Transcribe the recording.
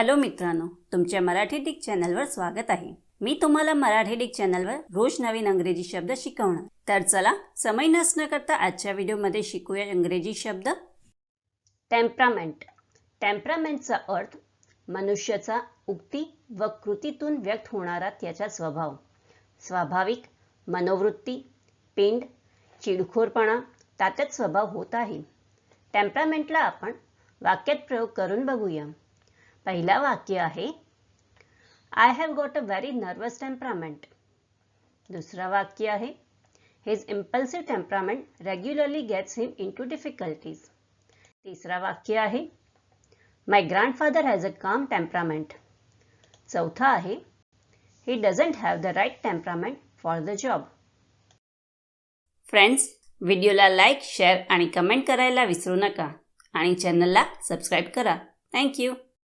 Hello मित्रांनो तुमच्या Marathi Dick चॅनलवर स्वागत आहे. मी तुम्हाला मराठी डिक चॅनलवर रोज नवीन अंग्रेजी शब्द शिकवणार. तर चला समय नसणं करता आजच्या व्हिडिओमध्ये शिकूया इंग्रजी शब्द. टेम्परामेंट टेम्परामेंटचा अर्थ मनुष्याचा उक्ती व कृतीतून व्यक्त होणारा त्याचा स्वभाव. स्वाभाविक मनोवृत्ती पिंड चिडखोरपणा त्यातच स्वभाव होत आहे. टेम्परामेंटला आपण वाक्यात प्रयोग करून बघूया. पहिला वाक्य आहे I have got a very nervous temperament दुसरा वाक्य आहे his impulsive temperament regularly gets him into difficulties तिसरा वाक्य आहे माय ग्रँडफादर हॅज अ काम टेम्परामेंट चौथा आहे he doesn't have the right temperament for the job friends व्हिडिओला लाईक शेअर आणि कमेंट करायला विसरू नका. आणि चॅनलला सबस्क्राईब करा. थँक्यू